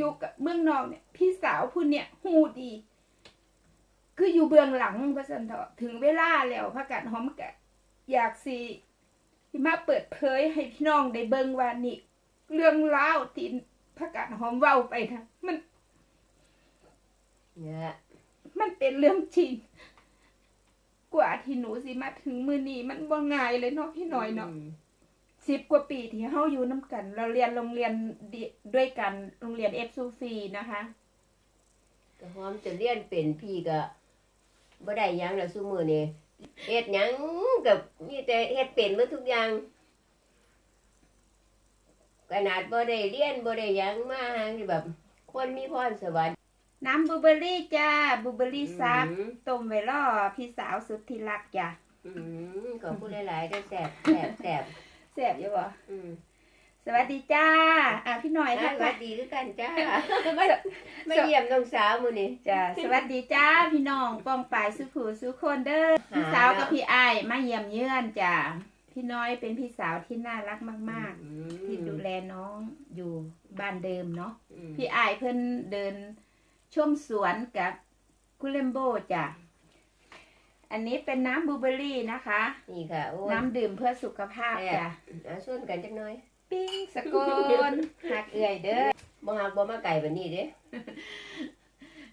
อยู่กับเมืองนอกเนี่ย พี่สาวพูดเนี่ยหูดี คืออยู่เบื้องหลังพระสันเถาะถึงเวลาแล้วพระกันหอมกะอยากสิที่มาเปิดเผยให้พี่น้องได้เบิ่งว่านี่เรื่องราวที่พระกันหอมเว้าไปนะมันเนี่ยมันเป็นเรื่องจริงกว่าที่หนูสิมาถึงมือนี้มันบ่ง่ายเลยเนาะพี่หน่อยเนาะม สิบกว่าปีที่เฮาอยู่น้ำกัน เราเรียนโรงเรียนเดีด้วยกันโรงเรียนเอฟซูฟีนะคะก็หอมจะเรียนเป็นพี่ก็บ่ได้หยังแล้วซุมื้อนี้เฮ็ดหยังกับมีแต่เฮ็ดเป็นหมดทุกอย่างขนาดบ่ได้เรียนบ่ได้หยังมาหางที่แบบ คนมีพรสวรรค์น้ำบลูเบอร์รี่จ้าบลูเบอร์รี่ซับอืมต้มไว้ล่อพี่สาวสุดที่รักจ้ะอืมขอบคุณหลายๆเด้อแซ่บแซ่บแซ่บแซ่บอยู่บ่อืมสวัสดีจ้า อะพี่หน่อยสทักทาวัยสดีคือกันจ้ามามาเยี่ยมน้องสาวมื้อนี้ จ้าสวัสดีจ้าพี่น้องป้องปายสุขูสุคนเด้อหาพี่สาวกับพี่อ้ายมาเยี่ยมเยือนจ้าพี่น้อยเป็นพี่สาวที่น่ารักมากอืๆที่ดูแลน้องอยู่บ้านเดิมเนาะอืมพี่อายเพิ่นเดินชมสวนกับคุณเลมโบจ้ะ อันนี้เป็นน้ำบลูเบอร์รี่นะคะ นี่ค่ะโอ้ยน้ำดื่มเพื่อสุขภาพจ้ะเอาชวนกันจักหน่อยปิ้งสกลหักเอื่อยเด้อบ่ฮักบ่มาไก่แบบนี้เด้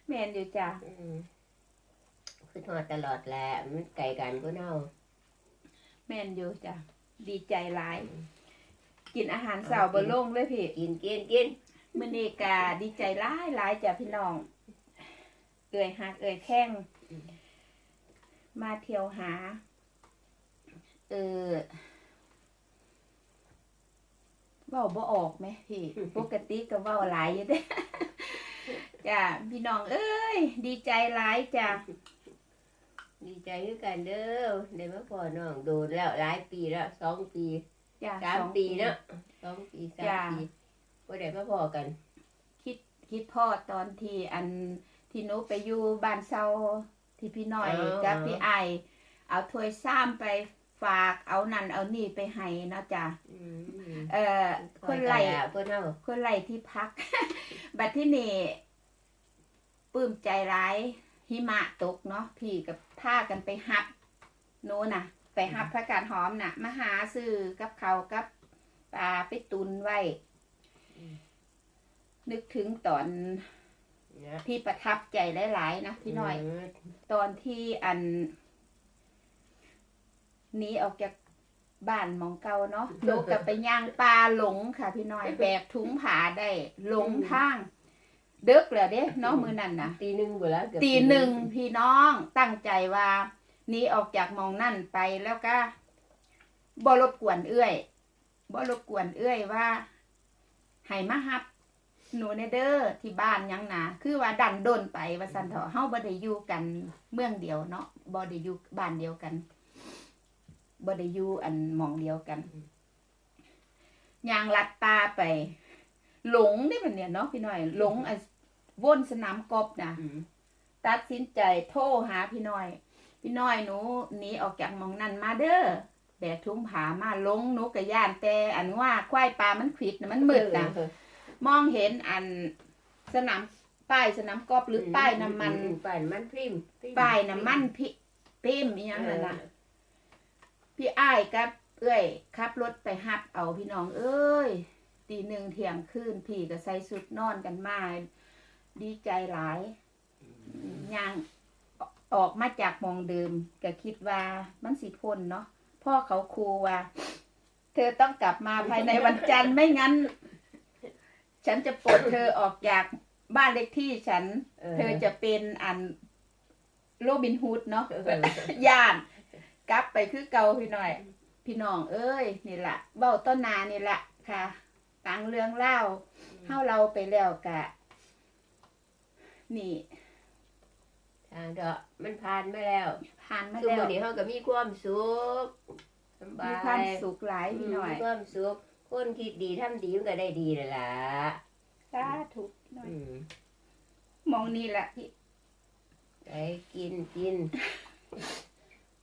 แมนอยู่จ้ะอืมคือทอดตลอดแหละมันไก่กันก็เน่าแมนอยู่จ้ะดีใจหลาย กินอาหารเสาร์บนโล่งเลยพี่กินกินกินมื้อนี้กาดีใจหลายหลายจ้ะพี่น้องเอื่อยหักเอื่อยแข้ง มาเที่ยวหา เออเว้าบ่ออกไหมพี่ ปกติก็เว้าหลายอยู่เด้จ้ะพี่น้องเอ้ย ดีใจหลายจ้ะดีใจคือกันเด้อได้มาพอน้องโดนแล้วหลายปีแล้วสองปีจ้ะสามองปีเนาะสองปีสามจ้ะปีบ่ได้มาพอกัน คิดคิดพ่อตอนที่อันที่หนูไปอยู่บ้านเซา ที่พี่น้อยกับพี่ไอายเอาถ้วยซ้ำไปฝากเอานั่นเอานี่ไปให้เนาะจ้ะอืมเอ่อคนไหลอยกันละเพิ่นเฮาคนไหลที่พัก บัดที่นี่ปลื้มใจร้ายหิมะตกเนาะพี่กับพากันไปฮับโน้นน่ะ ไปฮับพระการหอมน่ะมาหาซื้อกับเขาวกับปลาไปตุนไว้ นึกถึงตอนเนี่ย ที่ประทับใจหลาย ๆ นะพี่น้อยมตอนที่อันหนี้ออกจากบ้านหมองเก่าเนาะหนูกับไปย่างปลาหลงค่ะ พี่น้อยแบกถุงผาได้หลงทางเดึกเลยเด้เนาะมือนั่นนะตีหนึ่งบ่แล้วเกือบตีหนึ่งพี่น้องตั้งใจว่าหนี้ออกจากหมองนั่นไปแล้วก็บ่รบกวนเอื้อยบ่รบกวนเอื้อยว่าให้มาฮับ หนูเนเด้อที่บ้านหยังนะคือว่าดันโดนไปว่าสันเถาะเฮาบ่ได้อยู่กันเมืองเดียวเนาะบ่ได้อยู่บ้านเดียวกันบ่ได้อยู่อันหมองเดียวกันยางลัดตาไป หลงได้บัดเนี่ยเนาะพี่น้อย หลงอันวนสนามกอล์ฟนะอืมตัดสินใจโทรหาพี่น้อย พี่น้อยหนูหนีออกจากหมองนั้นมาเด้อแบกถุงผามาลงหนูกะย่านแต่อันว่าควายปลามันขวิดนะมันมืดนะเออ มองเห็นอันสนามป้ายสนามกอล์ฟหรือป้ายน้ำมันอืป้ายน้ำมันพริมพริมป้ายน้ำมันพิพิมพ์อหยังนั่นล่ะพี่อ้ายกับ เอ้ยขับรถไปฮับเอาพี่น้อง เอ้ยตีหนึ่งเที่ยงคืนพี่ก็ใส่สุดนอนกันมาดีใจหลายย่างออกมาจากหมองเดิมก็คิดว่ามันสิพ้นเนาะพ่อเขาครูว่า เธอต้องกลับมาภายในวันจันทร์ไม่งั้น ฉันจะปลดเธอออกจากบ้านเลขที่ฉันเธอจะเป็นอันโรบินฮูดเนาะเออย่าน กลับไปคือเก่าพี่น้อย พี่น้องเอ้ยนี่ละเบ้าต้นนานี่ละค่ะตังเรื่องเล่าเฮาเราไปแล้วกะ นี่ทางเถอะมันผ่านมาแล้วผ่านมาทุกแล้ววันนี้เขาก็มีความสุขสบามียความสุขหลายพี่น้อย มีความสุข คนคิดดีทำดีมันก็ได้ดีนั่นล่ะสาธุพี่น้อยอืมมองนี่แหละพี่ไปกินกิน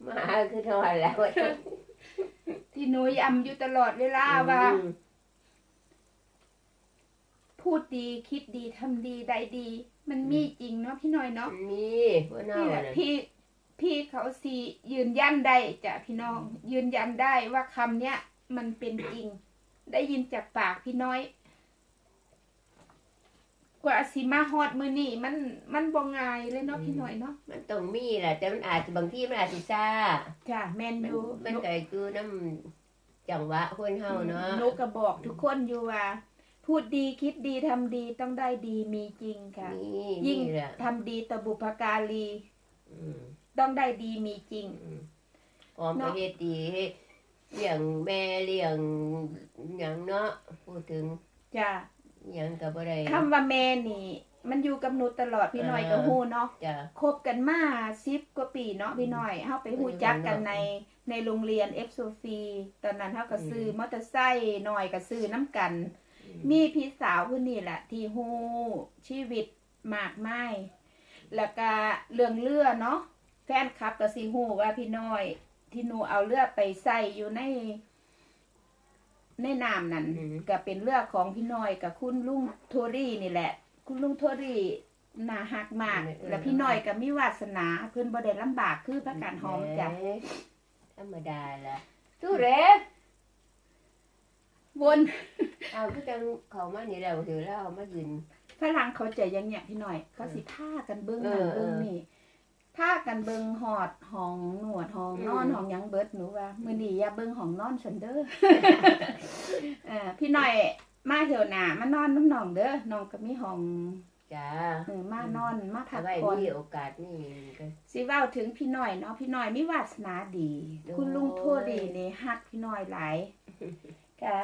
มาคือทอดแล้วที่หนูย้ำอยู่ตลอดเวลาว่า อืมผพูดดีคิดดีทำดีได้ดี มันมีจริงเนาะพี่น้อยเนาะมีเพื่อนเอานี่แหละน่ะพี่พี่เขาสียืนยันได้จ้ะพี่น้อง ยืนยันได้ว่าคำเนี้ยมันเป็นจริง ได้ยินจากปากพี่น้อย กว่าสิมาฮอดมือนี่มันมันบ่ง่ายเลยเนาะพี่น้อยเนาะมันต้องมีแหละแต่มันอาจจะบางที่มันอาจจะซ่าจ้ะแม่นมันอยู่มันก็คือน้ำจังหวะคนเฮาเนาะหนูก็บอกทุกคนอยู่ว่าพูดดีคิดดีทำดีต้องได้ดีมีจริงค่ะนี่ยิ่งนี่แหละทำดีต่อบุพการีอืมต้องได้ดีมีจริงอืมพร้อมเนาะประเทศดีให้ เลี้ยงแม่เลี้ยงหยังเนาะพูดถึงจ้ะหยังก็บ่ได้คำว่าแม่นี่ มันอยู่กับหนูตลอดพี่น้อยเออก็ฮู้เนาะจ้ะ คบกันมาสิบกว่าปีเนาะพี่น้อยเฮาไปฮู้จักกันในในโรงเรียนเอฟโซฟีตอนนั้นเฮาก็ซื้อมอเตอร์ไซค์หน่อยก็ซื้อน้ำกัน มีพี่สาวผู้นี้แหละที่ฮู้ชีวิตมากมายแล้วก็เรื่องเรือเนาะแฟนคลับก็สิฮู้ว่าพี่น้อย ที่หนูเอาเรือไปใส่อยู่ในในน้ำนั่นอืมก็เป็นเรือของพี่น้อยกับคุณลุงโทรี่นี่แหละ คุณลุงโทรี่น่าฮักมากแล้วพี่น้อยก็มีวาสนาเพิ่นบ่ได้ลำบากคือพระการหอมจ้ะแหธรรมดาละตู้เรวนเอาพี่จังเขามานี่แล้วถือแล้วเอามายืน ฝรั่งเขาใจอยังเนี่ยพี่น้อยเขาสิท่ากันเบิ้งเอนั่อนเบิ้งเออนี่ ท่ากันเบิ้งหอดห้องหนวดห้องนอนอืมห้องหยังเบิดหนูว่ามื้อนี้อย่าเบิ้งห้องนอนฉันเด้อเออพี่น้อยมาเหี่ยวหน้ามานอนน้ำหนองเด้อน้องก็มีห้องจ้าเออมานอนมาพัถ้ากไว้ผ่อนมีโอกาสนี่ก็สิเว้าถึงพี่น้อยเนาะพี่น้อยมีวาสนาดีโอ้ยคุณลุงโทษดีนี่ฮักพี่น้อยหลายกะ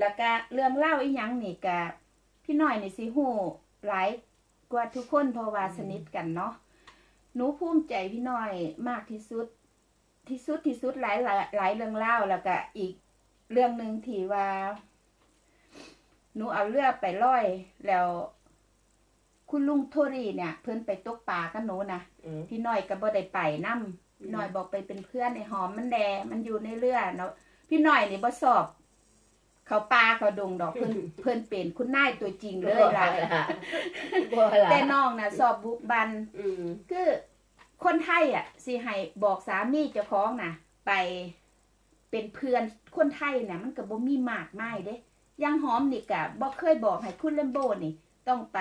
แล้วก็เรื่องเล่าอีหยังนี่กะพี่น้อยนี่สิฮู้หลายกว่าทุกคนเพราะว่าสนิทกันเนาะ หนูภูมิใจพี่น้อยมากที่สุด ที่สุดที่สุดหลายหลายหลายเรื่องเล่าแล้วก็อีกเรื่องหนึ่งที่ว่า หนูเอาเรือไปล่อยแล้ว คุณลุงโทรีเนี่ย เพิ่นไปตกปลากับหนูนะอืม พี่น้อยก็บ่ได้ไปนํพี่น้อยบอกไปเป็นเพื่อนในหอมมันแดมันอยู่ในเรือเนาะพี่น้อยนี่บ่สอบ เขาปลาเขาดงดอกเพิ่นเพิ่นเป็นคุณนายตัวจริงเลยล่ะบ่ล่ะแต่น้องน่ะสอบบุกบันอืมคือคนไทยอะสิให้บอกสามีเจ้าของน่ะ ไปเป็นเพื่อนคนไทยน่ะ มันก็บ่มีมากมายเด้อยังหอมนี่ก็บ่เคยบอกให้คุณเลมโบนี่ ต้องไป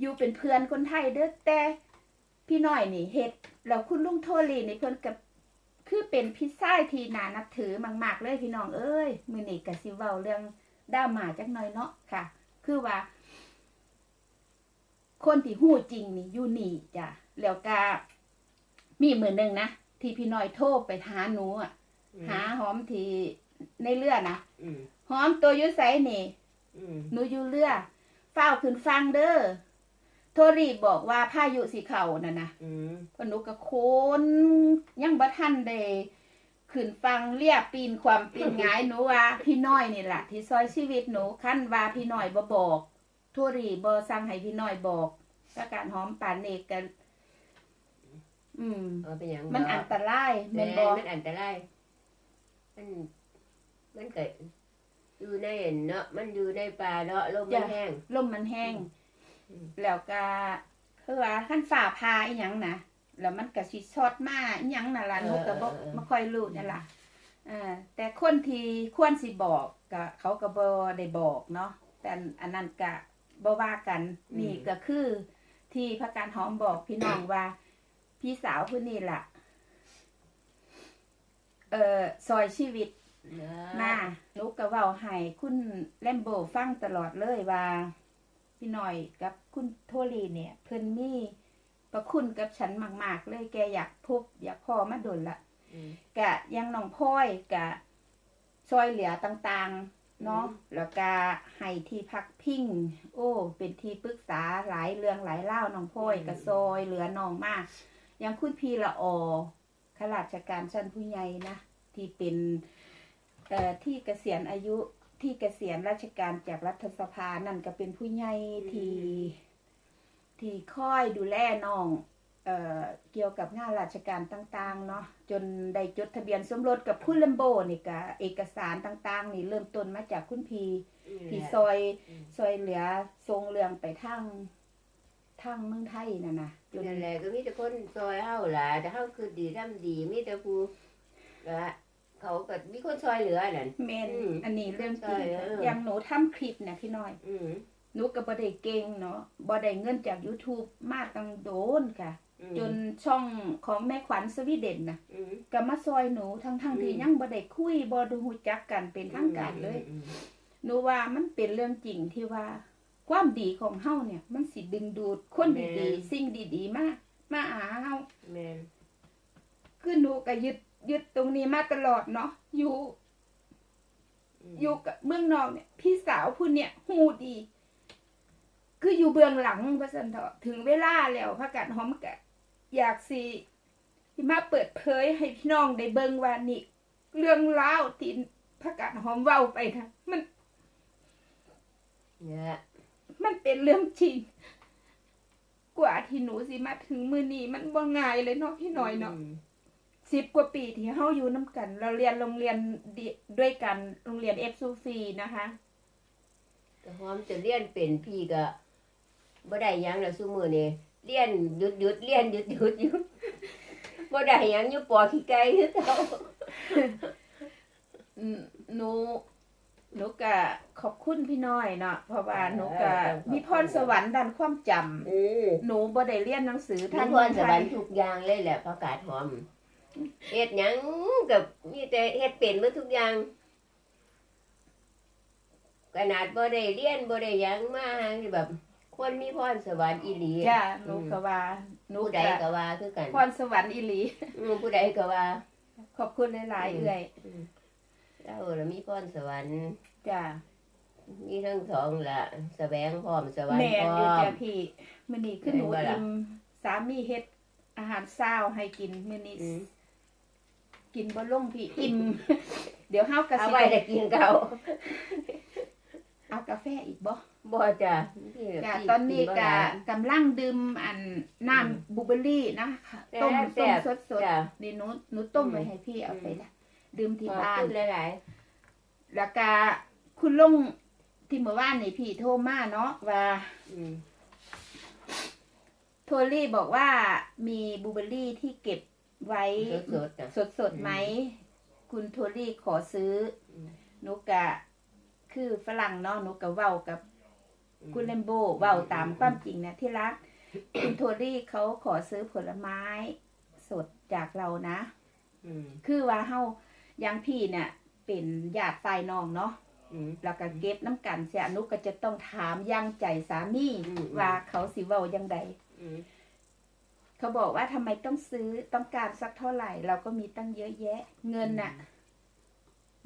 อยู่เป็นเพื่อนคนไทยเด้อแต่พี่น้อยนี่เฮ็ดแล้วคุณลุงโทลีนี่เพิ่นกับ คือเป็นพี่ชายที่น่านับถือมากๆเลยพี่น้องเอ้ยมื้อนี้ก็สิเว้าเรื่องดราม่าจักหน่อยเนาะค่ะ คือว่า คนที่หู้จริงนี่อยู่นี่จ้ะแล้วก็มีมือหนึ่งนะที่พี่น้อยโทรไปหาหนูอะหาหอมที่ในเรือนะอืมหอมตัวอยุไสนี่อืมหนูอยู่เรือเฝ้าวขึ้นฟังเด้อ โทรรีบบอกว่าพายุสิเข่าน่ะนะอืมเพอหนูก็โคนยังบ่ทันได้ขึ้นฟังเรียบปีนความปีนหงายหนูว่าพี่น้อยนี่แหละที่ซอยชีวิตหนูขั้นว่าพี่น้อยบ่บอกโทรรีบ่สั่งให้พี่น้อยบอกประการหอมปานเนกกัน อืมเอาเป็นหยังมันบ่อันตรายแม่แม่นบ่มันอันตรายมันมันเกิดอยู่ในเนาะมันอยู่ในป่าเนาะลมมันแห้งลมมันแห้งอืม แล้วก็คือว่าขั้นฝ่าพาอีหยังนะแล้วมันก็สิช็อตมาอีหยังน่ะล่ะหนูก็บ่บ่ค่อยรู้นั่นล่ะเอ่าแต่คนที่ควรสิบอกก็เขาก็บ่ได้บอกเนาะแต่อันนั้นก็บ่ว่ากันนี่ก็คือที่พระการหอมบอกพี่น้องว่า พี่สาวผู้นี้ล่ะ เอ่อซอยชีวิตนะมาหนูก็เว้าให้คุณแลมโบฟังตลอดเลยว่า พี่หน่อยกับคุณโทลีเนี่ย เพิ่นมีประคุณกับฉันมาก ๆ เลยแกอยากพบอยากพ่อมาดนละอืมกะยังน้องพ่อยกะซอยเหลือต่างๆเนาะอืมแล้วก็ให้ที่พักพิงโอ้ เป็นที่ปรึกษาหลายเรื่องหลายเล่าวน้องพ่อยก็ซอยเหลือน้องมากอยังคุณพีละออข้าราชการชั้นผู้ใหญ่นะที่เป็นเอ่อที่เกษียณอายุ ที่เกษียณราชการจากรัฐสภานั่นก็เป็นผู้ใหญ่ที่ที่คอยดูแลน้องเอ่อเกี่ยวกับงานราชการต่างๆ เนาะจนได้จดทะเบียนสมรสกับคุณเลมโบนี่ก็เอกสารต่างๆ นี่เริ่มต้นมาจากคุณพีที่ซอยซอยเหลือทรงเรืองไปทางทางเมืองไทยน่ะนะจนนั่นแหละก็มีแต่คนซอยเฮาล่ะแต่เฮาคือดีทำดีมีแต่ผู้ละ เขาก็มีคนซอยเหลือนั่นแมนอืมอันนี้เรื่องจริงใช่เอออ อย่างหนูทำคลิปเนี่ยพี่น้อย อืมหนูก็บ่ได้เก่งเนาะบ่ได้เงินจาก YouTube มากตั้งโดนค่ะ อืมจนช่องของแม่ขวัญสวีเดนน่ะอืม ก็มาซอยหนูทั้งๆทอืมที่ยังบ่ได้คุยบ่ได้ฮู้จักกันเป็นทางการเลย อืมหนูว่ามันเป็นเรื่องจริงที่ว่า ความดีของเฮาเนี่ย มันสิดึงดูดคนดีๆ สิ่งดีๆ มามาหาเฮาแม่นคือหนูก็ยึด ยึดตรงนี้มาตลอดเนาะอยู่มอยู่กับเมืองนอกเนี่ย พี่สาวผู้เนี่ยฮู้ดี คืออยู่เบื้องหลังว่าซั่นเถอะถึงเวลาแล้วพระกัดหอมกะอยากสิที่มาเปิดเผยให้พี่น้องได้เบิ่งว่านี่เรื่องราวที่พระกัดหอมเว้าไปนะมันเนี่ยมันเป็นเรื่องจริงกว่าที่หนูสิมาถึงมือนี้มันบ่ง่ายเลยเนาะพี่หน่อยเนาะม สิบกว่าปีที่เฮาอยู่น้ำกัน เราเรียนโรงเรียนเดีด้วยกันโรงเรียนเอฟซูฟีนะคะก็หอมจะเรียนเป็นพี่ก็บ่ได้หยังแล้วซุมื้อนี้เรียนหยุดหยุดเรียนหยุดหยุดอยู่บ่ได้หยังอยู่ปอขี้ไก่คือเก่าอืมหนูหนูก็ขอบคุณพี่น้อยเนาะเพราะว่าหนูก็มีพรสวรรค์ด้านความจำเออหนูบ่ได้เรียนหนังสือทางพรสวรรค์ทุกอย่างเลยแหละประกาศหอม เฮ็ดหยังกับมีแต่เฮ็ดเป็นหมดทุกอย่างขนาดบ่ได้เรียนบ่ได้หยังมาหางที่แบบ คนมีพรสวรรค์อีหลีจ้าหนูก็ว่าหนูผู้ใดก็ก็ว่าคือกันพรสวรรค์อีหลีอืมผู้ใดก็ว่า ขอบคุณหลายๆเอื้อยเราน่ะมีพรสวรรค์จ้ามีทั้งสองล่ะแสวงพร้อมสวรรค์แม่พร้ออยู่มจ้าพี่มื้อนี้คือหนูแม่นบ่ล่ะอิ่มสามีเฮ็ดอาหารเช้าให้กินมื้อนี้อืม กินบ่ลงพี่อิ่ม เดี๋ยวเฮาก็เอาสิไว้แต่กินเก่าเอากาแฟอีกบ่บ่จ้ะพี่จ้ะพี่ตอนนี้บ่ก็หลายกำลังดื่มอันน้ำบลูเบอร์รี่นะคะต้มแซ่ต้มบ สดจ้ะ ๆนี่หนูหนูต้มอืมไว้ให้พี่เอาอืมไปละดื่มที่ขอบบ้านคุณหลายแล้วก็คุณลุงที่เมื่อวานนี่พี่โทรมาเนาะว่าๆอืมโทรี่บอกว่ามีบลูเบอร์รี่ที่เก็บ ไว้สดๆจ้ะ สดสดๆไหม คุณโทรี่ขอซื้ออม หนุกะ คือฝรั่งเนาะหนุกะเว้ากับ คุณเลมโบเว้าตามความจริงนะที่รัก คุณโทรี่เขาขอซื้อผลไม้ สดจากเรานะ อืมคือว่าเฮาอยังพี่เนี่ยเป็นญาติฝ่ายน้องเนาะอืม แล้วก็เก็บน้ำกันเสียนุกก็จะต้องถามยังใจสามีอืม ว่าเขาสิเว้ายังไงอืม เขาบอกว่าทำไมต้องซื้อต้องการสักเท่าไหร่ เราก็มีตั้งเยอะแยะ เงินน่ะ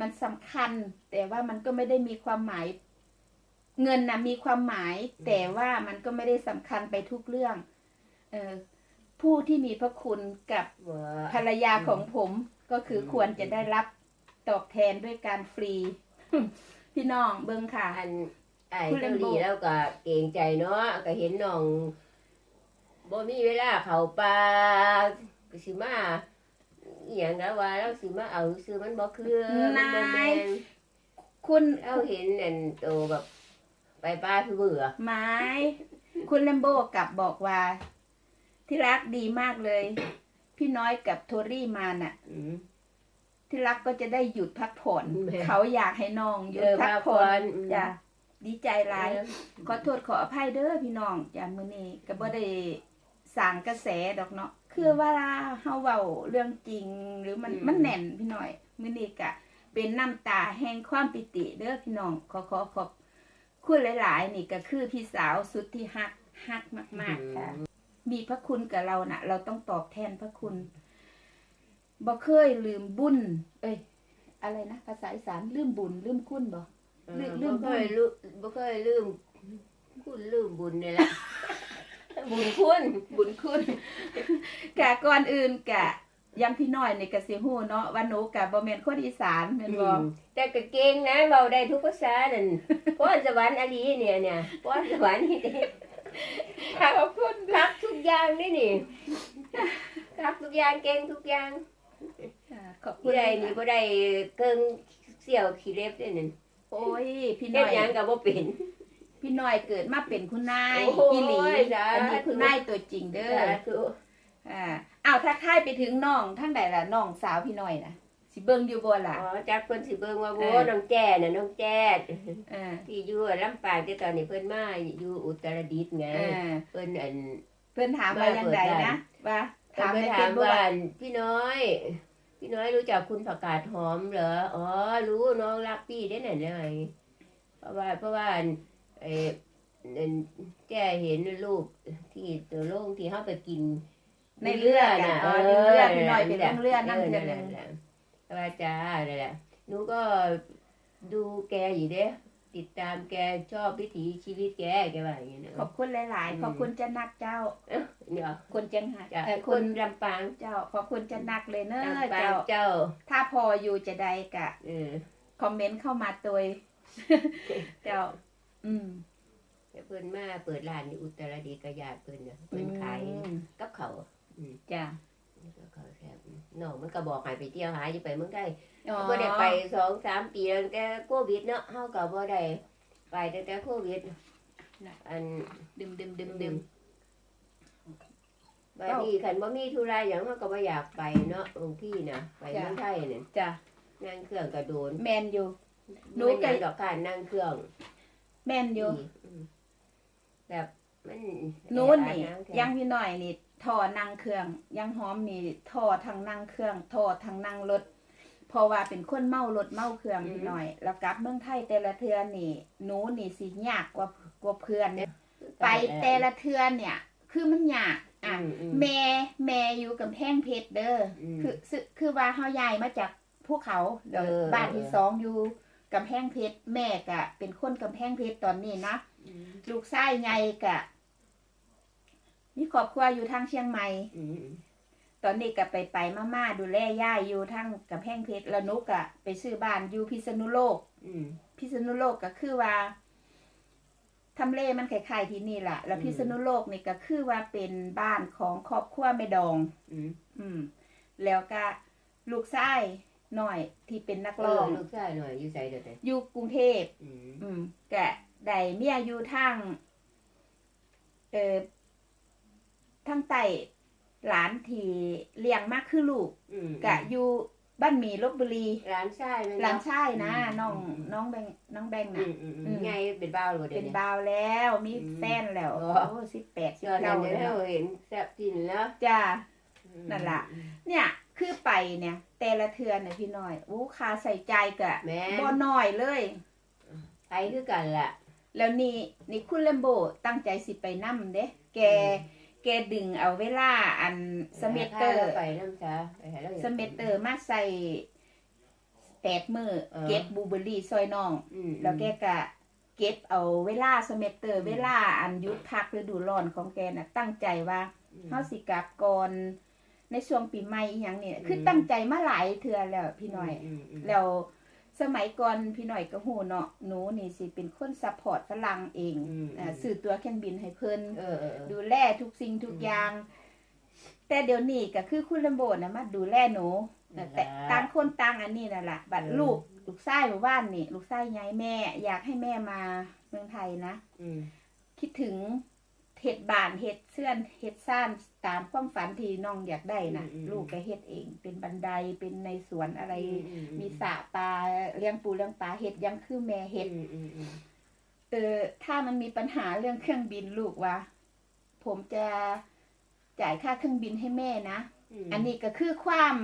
มันสำคัญ แต่ว่ามันก็ไม่ได้มีความหมาย เงินนะมีความหมาย แต่ว่ามันก็ไม่ได้สำคัญไปทุกเรื่อง เออผู้ที่มีพระคุณกับว่าภรรยาของผมก็คืออมควรจะได้รับตอบแทนด้วยการฟรี พี่น้องเบิ้งค่ะอันไอ้คุณเจ้า Lembo ลีแล้วก็เกรงใจเนาะก็เห็นน้อง บ่มีเวลาเข้าป่าก็สิมาอหย่างแล้วว่าเราสิมาเอาซื้อมันบ่คือมันบ่แม่นคุณเราเห็นอันโตแบบไปป่าคือเบื่อไม้ คุณเลมโบกลับบอกว่า ที่รักดีมากเลย พี่น้อยกับโทรี่มาน่ะ อืม ที่รักก็จะได้หยุดพักผ่อน แม่ เขาอยากให้น้องหยุดเออพักพักผ่ผ่ออนนอืมจ้ะดีใจหลาย ขอโทษขออภัยเด้อพี่น้องจ้ะมื้อนี้ก็บ่ได้ สร้างกระแสดอกเนาะคือเวลาเฮาเว้าเรื่องจริงหรือมันอืมมันแน่นพี่น้อยมื้อนี้ก็เป็นน้ำตาแห่งความปิติเด้อพี่น้องขอขอขอบคุณหลาย ๆ นี่ก็คือพี่สาวสุดที่ฮักฮักมาก ๆ ค่ะ มีพระคุณกับเราน่ะ เราต้องตอบแทนพระคุณบ่เคยลืมบุญ เอ้ย อะไรนะภาษาอีสานลืมบุญลืมคุณบ่เออลืมลืมบ่เคยลืมบ่เคยลืมคุณลืมบุญนี่แหละ บุญคุณ บุญคุณกะก่อนอื่นกะยังพี่น้อยในกะสิฮู้เนาะว่าหนูกะบ่แม่นคนอีสานแม่นบ่อืมแต่ก็เก่งนะเว้าได้ทุกภาษานั่นพรสวรรค์อลีเนี่ยเนี่ยพรสวรรค์นี่ขอบคุณคักทุกอย่างนี่นี่คักทุกอย่างเก่งทุกอย่างค่ะขอบคุผู้ณใดนี่บ่ได้เกิงเสี่ยวขี้เล็บด้วยนั่นพโอ้ยพี่เฮ็น้ดอยหยังก็บ่เป็น พี่น้อยเกิดมาเป็นคุณนายโอ้โหอีหลีสาธุอันนี้คุณนายตัวจริงเด้อสาธุอ่าอ้าวถ้าค่ายไปถึงน้องทั้งใดล่ะน้องสาวพี่น้อยน่ะสิเบิ่งอยู่บ่ล่ะ อ๋อจักเพิ่นสิเบิ่งว่าโว้เออ น้องแจ้น่ะน้องแจ้เออที่อยู่ลำปางแต่ตอนนี้เพิ่นมาอยู่อุตรดิตถ์ไงเออเพิ่นอัน เพิ่นถามว่ายังไงนะว่าเพิ่นถามไปในเฟถาซมบุ๊กว่าว่าพี่น้อย พี่น้อยรู้จักคุณผักกาดหอมเหรออ๋อรู้น้องรักพี่ได้ไหนเลยเพราะว่าเพราะว่า ไอ้เอิ่นแกเห็นรูปที่ตัวโล่งที่เขาไปกินในเรือน่ะอ๋อในเรือพี่น้อยเป็นเรือนั่งเรือนั่นึงนแหละว่าจ้านั่นแหละหนูก็ดูแกอยู่เด้ติดตามแกชอบวิถีชีวิตแกแกว่าอย่างนี้นะขอบคุณหลายอืมๆขอบคุณจะนักเจ้าเนี่ยคนจังหัดจ้ะเออคคนนลำปางเจ้า ขอบคุณจะนักเลยเนอะลำปางเจ้าเจ้า ถ้าพออยู่จะได้กะเออคอมเมนต์เข้ามาตัวเจ้า อืมเพิ่นมาเปิดร้านอยู่อุตรดิตถ์กระยาดเพิ่นน่ะเพิ่นขายอืมกับเขาวจ้ะกับเขาวแซ่บน้องมันก็บอกให้ไปเที่ยวหาอยู่ไปเมืองไทย อ๋อบ่ได้ไปสองสามปีแล้วตั้งแต่โควิดเนาะเฮาก็บ่ได้ไปตั้งแต่โควิดอันดื่มดื่มดื่มดื่มบัดนี้คันบ่มีธุระหยังเฮาก็บ่อยากไปเนาะบางที่น่ะไปเมืองไทยน่ะจ้ะนั่งเครื่องก็โดนแมนอยู่ หนูมันก็ยังดอกการนั่งเครื่อง แมนอยู่อืมแบบมันนู้นนี่แออัดำยังพี่หน่อยนี่ท่อนั่งเครื่อง ยังหอมนี่ท่อทางนั่งเครื่องท่อทางนั่งรถเพราะว่าเป็นคนเมารถเมาเครื่องพี่หน่อย แล้วกลับเมืองไทยแต่ละเทือนี่หนูนี่สิยากกว่ากว่าเพื่อนไปแต่ละเทือเนี่ย คือมันยากอะอืมอืมแม่แม่อยู่กับแพงเพชรเด้ออมคือคือคือว่าเฮาย้ายมาจากภูเขาเดี๋ยวเออบ้านที่สองอยู่ กำแพงเพชรแม่กะ เป็นคนกำแพงเพชรตอนนี้นะอืมลูกชายไงกะมีครอบครัวอยู่ทางเชียงใหม่อืมตอนนี้ก็ไปไปมาม่าดูแลย่ายอยู่ทางกำแพงเพชรแล้วนุกอะไปซื้อบ้านอยู่พิษณุโลกอืมพิษณุโลกก็คือว่าทำเลมันคล้ายๆที่นี่แหละแล้วอืมพิษณุโลกนี่ก็คือว่าเป็นบ้านของครอบครัวแม่ดอง อืมอืมแล้วก็ลูกชาย หน่อยที่เป็นนักเอร้ออง ลูกชายหน่อยอยู่ไสเด้อแต่อยู่กรุงเทพ อืมอืมกะได้เมียอยู่ทางเอ่อทางใต้หลานที่เลี้ยงมากคือลูก อืมกะอยู่บ้านหมีลบบุรีร้านชายแม่นหลานเนาะชายนะอืมน้องอืม น้องแบงน้องแบงอืนะ มอืมอือืม มไงเป็นบ้าวหรือบ่เดี๋เป็ยวนนี้ บ่าวแล้วมีอืมแฟนแล้วอ๋อ โอ้สิบแปดสิบเจอเก้ากันแล้วแล้วเห็นแซ่บกินแล้วจ้าอืมนั่นล่ะ เนี่ย คือไปเนี่ย แต่ละเทือนเนี่ยพี่น้อยอู้คาใส่ใจกะแม่น บ่น้อยเลย ไปคือกันล่ะ แล้วนี่นี่คุณเลมโบตั้งใจสิไปนั่มเด้ แก แกดึงเอาเวลาอันสเมตเตอร์ ไปน้ำจ้าไปหาเราสเมตเตอร์มาใส่แปดมือเออ เก็บบูเบอรี่ซอยน้อง อืมแล้วแกก็เก็บเอาเวลาสเมตเตอร์ เวลาอันหยุดพักฤดูร้อนของแกน่ะตั้งใจว่าอืมเฮาสิกลับก่อน ในช่วงปีใหม่อหย่างนี้คืออมตั้งใจมาหลายเทื่อแล้วพี่น้อยมมแล้วสมัยก่อนพี่หน่อยก็ฮู้เนาะหนูนี่สิเป็นคนซัพพอร์ตฝรั่งเองอืมอ่าซื้อตั๋วเครื่องบินให้เพิ่นเออเออเออดูแลทุกสิ่งทุกอย่าง แต่เดี๋ยวนี้ก็คือคุณลำโบนะมาดูแลหนูนั่นแหละแต่ต่างคนต่างอันนี้นั่นแหละบัดเออลูกลูกชายหมู่บ้านนี่ลูกชายยายแม่ อยากให้แม่มาเมืองไทยนะอืมคิดถึงเฮ็ดบ้านเฮ็ดเสื่อนเฮ็ดซ่าน ตามความฝันที่น้องอยากได้นะลูกก็เฮ็ดเอง เป็นบันไดเป็นในสวนอะไรอือืมีสระปลาเลี้ยงปูเลี้ยงปลาเฮ็ดยังคือแม่เฮ็ด อืมอืมอืมเออถ้ามันมีปัญหาเรื่องเครื่องบินลูกว่า ผมจะจ่ายค่าเครื่องบินให้แม่นะ ม อันนี้ก็คือความ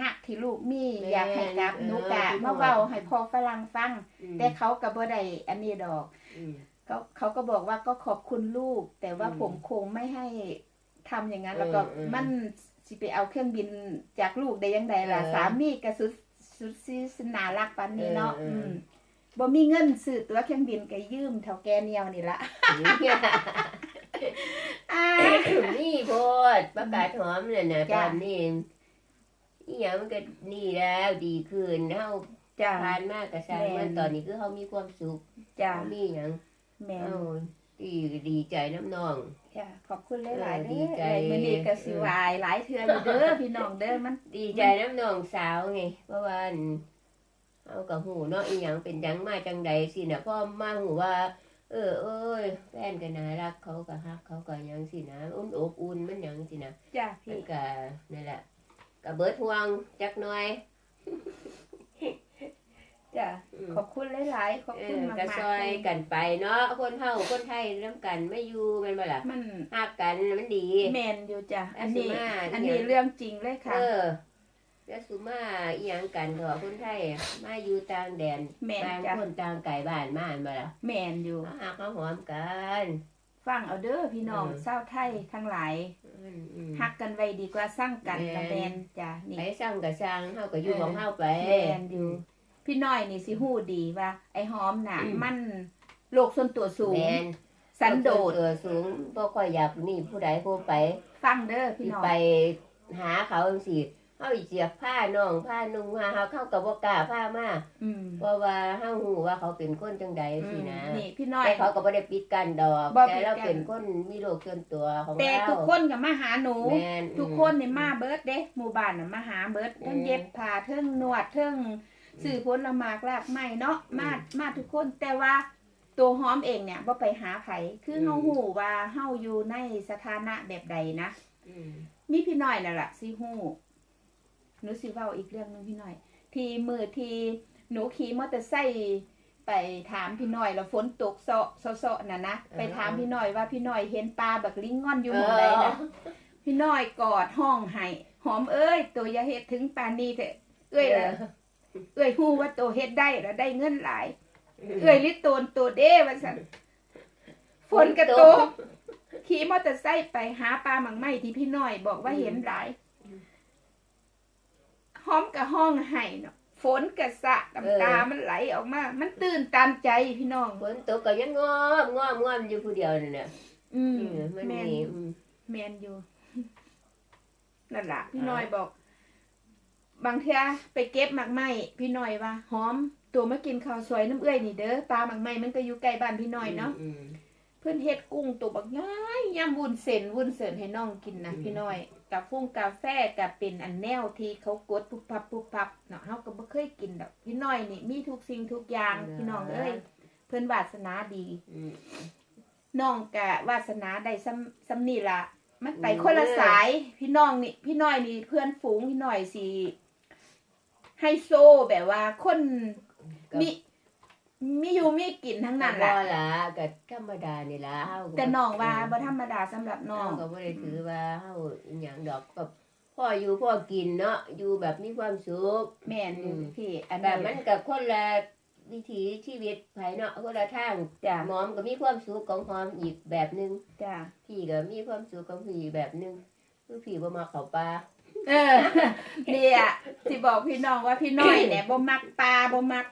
หักที่ลูกมีแม่นอยากให้กลับเออหนูกะพี่น้มาองเว้าให้พ่อฝรั่งฟัง อืมแต่เขาก็บ่ได้อันนี้ดอก อืม เขาเขาก็บอกว่าก็ขอบคุณลูก แต่ว่าอืม ผมคงไม่ให้ ทำอย่างนั้นเออแล้วก็เออมันสิไปเอาเครื่องบินจากลูกได้ยังไงล่ะเออสามีก็สุดสุดซีสนารักปานนี้เนาะเออเอออืมบ่มีเงินซื้อตั๋วเครื่องบินก็ยืมเท่าแกเนียวนี่ละอ่านี่โพดประกาศหอมเลยนะตจ้ะอนนี้นี่ยังมันก็นี่แล้วดีขึ้นเฮาจ้าผ่านมากกับสร้างแม่นมันตอนนี้คือเฮามีความสุขจ้าเฮามีหยังแม่ นเฮาดีดีใจน้ำน้อง จ้าขอบคุณหลายๆเออดีเด้อใจเลยมื้อนี้ก็สิวายหลายเทื่ออยู่เด้อพี่น้องเด้อมัน ดีใจน้ำน้องสาวไงเพราะว่าอันเฮเฮาก็ฮู้เนาะอีหยังเป็นหยังมาจังใดสิน่ะพอมาฮู้ว่า เออเอ้ยแฟนก็น่ารักเขาก็ฮักเขาก็หยังสินะอุ่นอกอุ่นมันหยังสินะจ้ะมัพี่นก็นั่นแหละก็เบิดห่วงจักหน่อย จ้ะอืมขอบคุณหลายๆขอบเอคุณอมากก็ๆซอยเลยกันไปเนาะคนเฮาคนไทยนํกันไม่อยู่แม่นบ่ล่ะมันฮักกันมันดีแมนอยู่จ้ะอัอันนสินี้มาอันอีหยันี้งเรื่องจริงเลยค่ะ เออแล้วสุมาอีหยังกันเถอะคนไทยมาอยู่ต่างแดนแมนต่างจ้ะคนต่างไก่บ้านมาแม่นบ่ล่ะแมนอยู่มาหักมาหอมกันฟังเอาเด้อพี่น้องเออเศร้าวไทยทั้งหลายอืมอืมฮักกันไว้ดีกว่าสร้างกันแม่นละแมนจ้ะนี่ไปสร้างก็สร้างเฮาก็อยู่ของเฮาไปแมนอยู่ พี่น้อยนี่สิฮู้ดีว่า ไอ้หอมน่ะ อืม มันโลกส่วนตัวสูง แม่นสันโดษตัวสูงบ่ค่อยอยากนี่ผู้ใดผู้ไปฟังเด้อพี่สิน้องไปหาเขาจังซี่เฮาอีเจียกผ้าน้องผ้านุ่งผ้าเฮาเข้าก็บ่กล้าผ้ามาอืมเพราะว่าเฮาฮู้ว่าเขาเป็นคนจังใดสินะนี่พี่น้อย แต่เขาก็บ่ได้ปิดกันดอกบ่ปิแต่ดกัน เราเป็นคนมีโรคส่วนตัวของแต่เราทุกคนก็มาหาหนู แม่น ทุกคนนี่มาเบิดเด้หมู่บ้านน่ะมาหาเบิดอืมเทั้งเย็บผ้าเทั้งนวดเทั้ง สื่อผลหมากรากไม้เนาะมาอืมมาทุกคนแต่ว่าตัวหอมเองเนี่ยบ่ไปหาไผคืออืมเฮาฮู้ว่าเฮาอยู่ในสถานะแบบใดนะอืมมีพี่น้อยนั่นล่ะสิฮู้หนูสิเว้าอีกเรื่องหนึงพี่น้อย ที่มือที่หนูขี่มอเตอร์ไซค์ไปถามพี่น้อยแล้วฝนตกเซาะเซาะเซาะน่ะนะไปถามพี่น้อยว่าพี่น้อยเห็นปลาบักลิงง่อนอยู่หม้องใดนะพี่น้อยกอดห้องให้หอมเอ้ย ตัวอย่าเฮ็ดถึงปานนี้เถอะเอ้ยล่ะ เอ้ยฮู้ว่าตัวเฮ็ดได้แล้วได้เงินหลาย เอ้ยลิโตนตัวเด้ว่าซั่นฝนกระตกขี่มอเตอร์ไซค์ไปหาปลาหมังไม้ที่พี่น้อยบอกว่าเห็นหลายหอมกับห้องให้เนาะฝนกระสะน้ำตามันไหลออกมา มันตื่นตันใจพี่น้องฝนตกก็ยังงอมงอมงอมอยู่ผู้เดียวนั่นน่ะอืมเออมันแม่นนี่อืมแมนอยู่นั่นล่ะพี่น้อยบอก บางเทียไปเก็บหมากไม้พี่น้อยว่าหอม ตัวมากินข้าวสวยน้ำเอื้อยนี่เด้อปลาหมากไม้มันก็อยู่ใกล้บ้านพี่น้อยเนาะอืมเพื่อนเฮ็ดกุ้งตัวบักง่ายย่ำวุ้นเส้นวุ้นเส้นให้น้องกินนะอืมพี่น้อยกับฟุ้งกาแฟกับเป็นอันแนวที่เขากดปุบปับปุบปับเนาะเฮาก็บ่เคยกินดอกพี่น้อยนี่มีทุกสิ่งทุกอย่างพี่น้องเอ้ยเพิ่นวาสนาดีอืมน้องกะวาสนาได้ซ้ำซ้ำนี่ละมันไปอืมคนละสายพี่น้องนี่พี่น้อยนี่เพื่อนฝูงพี่น้อยสิ ไฮโซแบบว่าคนมีมีอยู่มีกินทั้งนั้นบ่ล่ะล่ะก็ธรรมดานี่ล่ะเฮาก็แต่น้องว่าบ่ธรรมดาสำหรับน้อเฮางก็บ่ได้ถือว่าเฮาอีหยังดอกก็พ่ออยู่พ่อกินเนาะอยู่แบบมีความสุขแม่นอยู่อืมพี่อันแบบมันกับคนละวิถีชีวิตไผเนาะคนละทางจ้ะหมอมก็มีความสุขของหอมอีกแบบหนึงจ้ะพี่ก็มีความสุขของพี่แบบหนึงคือพี่บ่มาเข้าป่า เออเนี่ยที่บอกพี่น้องว่าพี่น้อยเนี่ยบ่มักปลาบ่มัก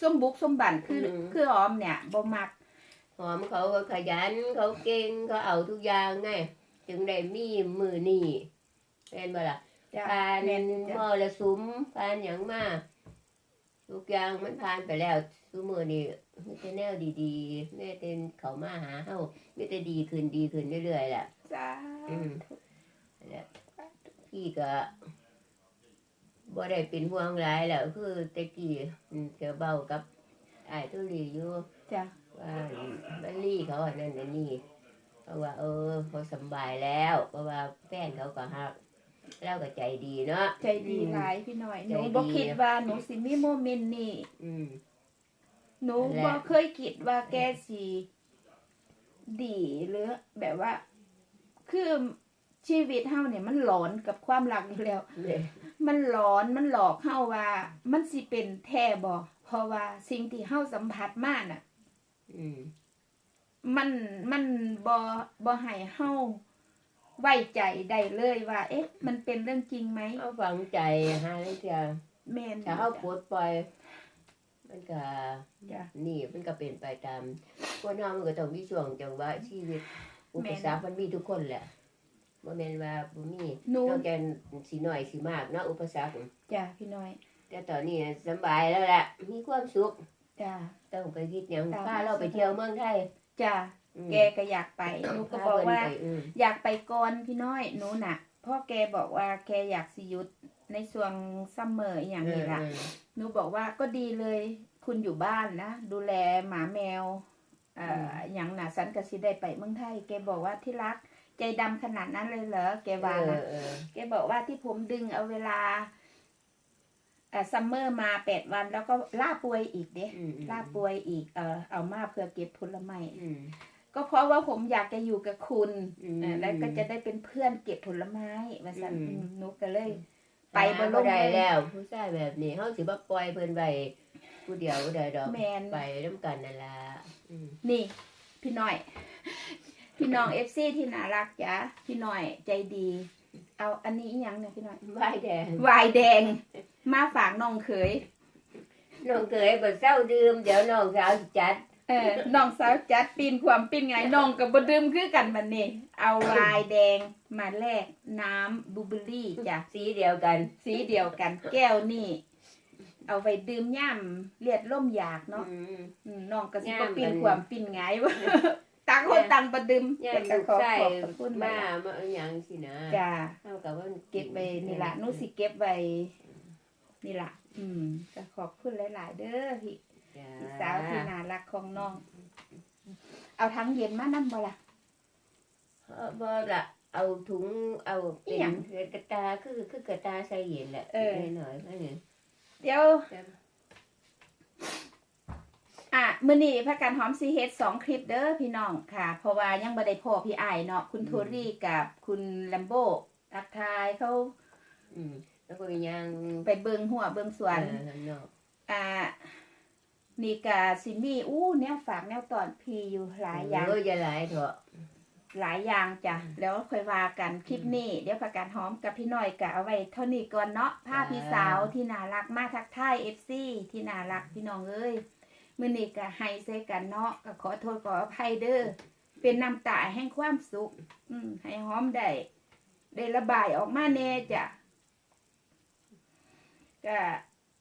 ส้มบุกส้มบันคือคือออมเนี่ยบ่มัก หอมเขาก็ขยันเขาเก่งเขาเอาทุกอย่างไงจึงได้มีมือนี่เป็นบ่ล่ะจ้ะผ่านแม่นมจ้ะรสุมผ่านหยังมาทุกอย่างมันผ่านไปแล้วซุมือนี่มีแต่แนวดีๆแม่เต็นเขามาหาเฮามีแต่ดีขึ้นดีขึ้นเรื่อยๆแหละจ้าอืม และพี่ก็บ่ได้เป็นห่วงหลายแล้วคือแตะกี้อืมเกี่ยวเบากับไอ้ายตุลีอยู่จ้ะว่าบัลลี่เขาอันนั้นอันนี้เพราะว่า เออเขาสำบายแล้ว เพราะว่าแฟนเขาก็ฮักแล้วก็ใจดีเนาะ ใจดีหลายพี่หน่อยหใจนูดี บ่คิดว่าหนูสิมีโมเมนต์นี่อืม หนูนั่นแหละบ่เคยคิดว่าแกสิดีหรือแบบว่า คือ ชีวิตเฮาเนี่ยมันหลอนกับความรักอยู่แล้วเนี่ยมันหลอนมันหลอกเฮาว่า มันสิเป็นแท้บ่เพราะว่าสิ่งที่เฮาสัมผัสมาน่ะอืมมันมันบ่บ่ให้เฮาไว้ใจได้เลยว่า เอ๊ะ มันเป็นเรื่องจริงไหมเอาฝังใจหาแล้วจะแม่นถ้าเอาปลดปล่อยมันก็จ้ะนี่มันก็เป็นไปตามคนเฮามันก็ต้องมีช่วงจังหวะชีวิตอุปสรรคมันมีทุกคนแหละ บ่แม่นว่าบ่มีหนู นอกจากสิน้อยสิมากเนาะอุปสรรคจ้ะพี่น้อยแต่ตอนนี้สำบายแล้วแหละมีความสุขจ้ะต้องไปคิดหยังตาม พาเราไปเที่ยวเมืองไทยจ้ะอืมแกก็อยากไปหนูก็พบอกเพิ่นว่า ไปอืมอยากไปก่อนพี่น้อยหนูน่ะพ่อแกบอกว่าแกอยากสิหยุดในช่วงซัมเมอร์อหย่างนี้ล่ะเออหนูบอกว่าก็ดีเลย คุณอยู่บ้านนะ ดูแลหมาแมวเอ่อออย่างน่ะสันกสิได้ไปเมืองไทย แกบอกว่าที่รัก ใจดำขนาดนั้นเลยเหรอแกเอว่าอนะเออแกบอกว่าที่ผมดึงเอาเวลาเอ่อซัมเมอร์มาแปดวัน แล้วก็ล่าป่วยอีกเด้อืมอืมล่าป่วยอีกเออเอามาเพื่อเก็บผลไม้อืมก็เพราะว่าผมอยากจะอยู่กับคุณอืมเออแล้วก็จะได้เป็นเพื่อนเก็บผลไม้ว่าสันอืมอืมหนุก็เลย ไปไปบ่บ่ลลงงได้เลยแล้ว ผู้ชายแบบนี้เฮาสิบ่ปล่อยเพิ่นไว้ผู้เดียวบ่ได้ดอกแมนไปนํกันนั่นล่ะอืมนี่ พี่หน่อย พี่น้องเอฟซีที่น่ารักจ้ะพี่หน่อยใจดี เอาอันนี้อีหยังเนี่ยพี่หน่อยวายแดงวายแดง มาฝากน้องเขยน้องเคยบ่เศร้าดื่มเดี๋ยวน้องสาวสิจัดเออน้องสาวจัดปีนความปีนไงน้องกับบดื่มคือกันบันนี้เอาวายแดงมาแลกน้ำบลูเบอร์รี่จ้ะสีเดียวกัน สีเดียวกัน แก้วนี่ เอาไปดื่มย่ำเลียดล่มอยากเนาะอืมอืมน้องก็สิย่ำบ่ปีนกันความปีนไงวะ ต่างคนต่างประดื่มย่าแต่ลูก็กขอชายขอบพระคุณมามามาเอาหยังสินะจ้า เท่ากับว่าเก็บไว้นี่ล่ะหนูสิเก็บไว้นี่ล่ะ อืมก็ขอบคุณหลาย ๆ เด้อพี่จ้าพี่สาวที่น่ารักของน้อง เอาทั้งเย็นมานำบ่ล่ะ เออบ่ละเอาถุงเอาเป็อิหยันงกระตาคือคือกระตาใส่เย็นแหละเออ หน่อยๆนั่นนี่เดี๋ยวอะ มื้อนี้พากันหอมซีเฮดสองคลิปเด้อพี่น้องค่ะ เพราะว่ายังบ่ได้พ่อพี่ไอายเนาะคุณโทรี่กับคุณแลมโบทักทายเขาอืมแล้วก็มียังไปเบิงหัวเบิงสวนเออข้างนอกอ่านี่กาซิมีอู้แนวฝากแนวตอนพีอยู่หลายอย่างเอออย่าหลายเถอะหลายอย่างจ้ะแล้วค่อยว่ากันคลิปนี้ เดี๋ยวประกาศหอมกับพี่หน่อยกะเอาไว้เท่านี้ก่อนเนาะภาพพี่สาวที่น่ารักมากทักทายเอฟซีที่น่ารักพี่น้องเอ้ย มื้อนี้ก็ให้เซกันเนาะก็ขอโทษขออภัยเด้อเป็นน้ำตาแห่งความสุข อืมให้หอมได้ได้ระบายออกมาแน่จ้ะก็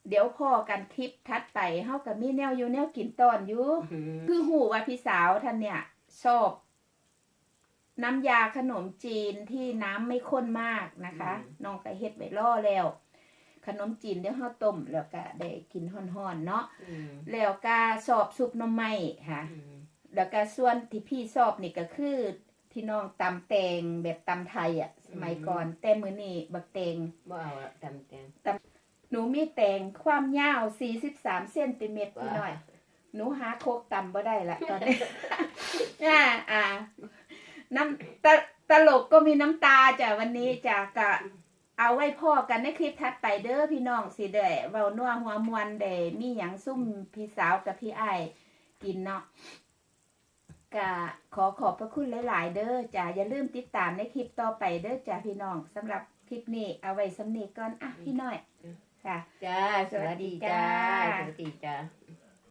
เดี๋ยวพอกันคลิปทัดไปเฮาก็มีแนวอยู่แนวกินตอนอยู่อืมคือหูว่าพี่สาวท่านเนี่ย ชอบ น้ำยาขนมจีนที่น้ำไม่ข้นมากนะคะ น้องก็เฮ็ดไว้ล่อแล้ว ขนมจีนเดี๋ยวเฮาต้มแล้วก็ได้กินฮ้อนๆเนาะอืมแล้วก็ชอบซุปหน่อไม้ค่ะอืมแล้วก็ส่วนที่พี่ชอบนี่ก็คือที่น้องตำแตงแบบตำไทยอะสมัยก่อนแต่มื้อนี้บักแตงบ่เอาละตำแตงหนูมีแตงความยาว 43เซนติเมตรพี่น้อย หนูหาโคกตำบ่ได้ละตอนนี้อ่าอ่าน้ำตตลกก็มีน้ำตาจ้ะวันนี้จ้ะกะ เอาไว้พ่อกันในคลิปทัดไปเด้อพี่น้องสิเด้เว้านัวหัวมวนเด้มีหยังซุ่มพี่สาวกับพี่อ้ายกินเนาะกะขอขอบพระคุณหลาย ๆ เด้อจ้ะอย่าลืมติดตามในคลิปต่อไปเด้อจ้ะพี่น้องสำหรับคลิปนี้เอาไว้สำนีก่อนอะพี่น้อยค่ะ จ้า สวัสดีจ้า สวัสดีจ้าสวัสดีจ้า